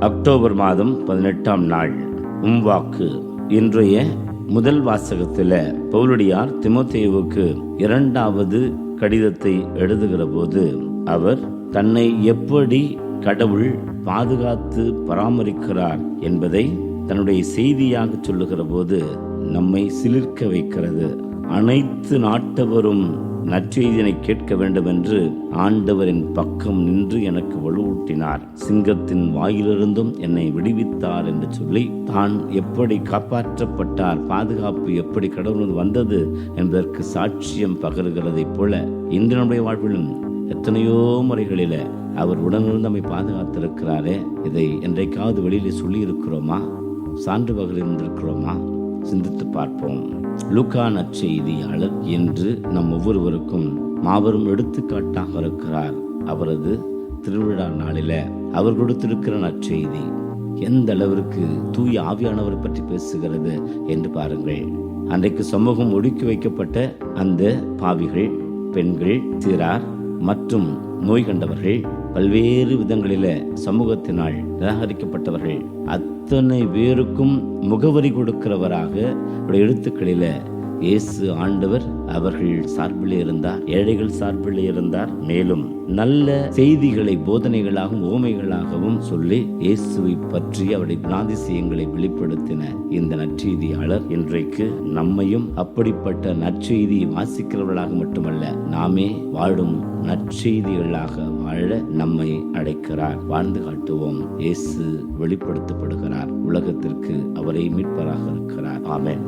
October மாதம் பதினெட்டாம் நாள். உம்வாக்கு இன்றைய முதல் வாசகத்தில் பவுலடியார் திமுத்தேவுக்கு இரண்டாவது கடிதத்தை எழுதுகிற போது அவர் தன்னை எப்படி கடவுள் பாதுகாத்து பராமரிக்கிறார் என்பதை தன்னுடைய செய்தியாக சொல்லுகிற போது நம்மை சிலிர்க்க வைக்கிறது. அனைத்து நாட்டவரும் நற்செய்தினை கேட்க வேண்டும் என்று ஆண்டவரின் பக்கம் நின்று எனக்கு வலுவூட்டினார். சிங்கத்தின் வாயிலிருந்தும் என்னை விடுவித்தார் என்று சொல்லி தான் எப்படி காப்பாற்றப்பட்டார்? பாதுகாப்பு எப்படி கடவுள் வந்தது? என்பதற்கு சாட்சியம் பகருகிறதைப் போல இன்று நம்முடைய வாழ்விலும் எத்தனையோ முறைகளில அவர் உடனிருந்து நம்மை பாதுகாத்திருக்கிறாரே. இதை என்றைக்காவது வெளியிலே சொல்லி இருக்கிறோமா சான்று பகிர்ந்திருக்கிறோமா சிந்தித்து பார்ப்போம். லுக்கா நற்செய்தியாளர் என்று நம் ஒவ்வொருவருக்கும் மாபெரும் எடுத்துக்காட்டாக இருக்கிறார். அவரது திருவிழா நாளில அவர் கொடுத்திருக்கிற நற்செய்தி எந்த அளவிற்கு தூய ஆவியானவரை பற்றி பேசுகிறது என்று பாருங்கள். அன்றைக்கு சமூகம் ஒடுக்கி வைக்கப்பட்ட அந்த பாவிகள் பெண்கள் சிறார் மற்றும் நோய் கண்டவர்கள் பல்வேறு விதங்களில சமூகத்தினால் நிராகரிக்கப்பட்டவர்கள் அத்தனை பேருக்கும் முகவரி கொடுக்கிறவராக அவருடைய எழுத்துக்களில இயேசு ஆண்டவர் அவர்கள் சார்பில் இருந்தார் ஏழைகள் சார்பில் இருந்தார். மேலும் நல்ல செய்திகளை போதனைகளாகவும் ஓமைகளாகவும் சொல்லி இயேசுவை பற்றி அவருடைய குணாதிசயங்களை வெளிப்படுத்தின இந்த நற்செய்தியாளர் இன்றைக்கு நம்மையும் அப்படிப்பட்ட நற்செய்தியை வாசிக்கிறவர்களாக மட்டுமல்ல நாமே வாழும் நற்செய்திகளாக வாழ நம்மை அழைக்கிறார். வாழ்ந்து காட்டுவோம். இயேசு வெளிப்படுத்தப்படுகிறார். உலகத்திற்கு அவரை மீட்பராக இருக்கிறார். ஆமேன்.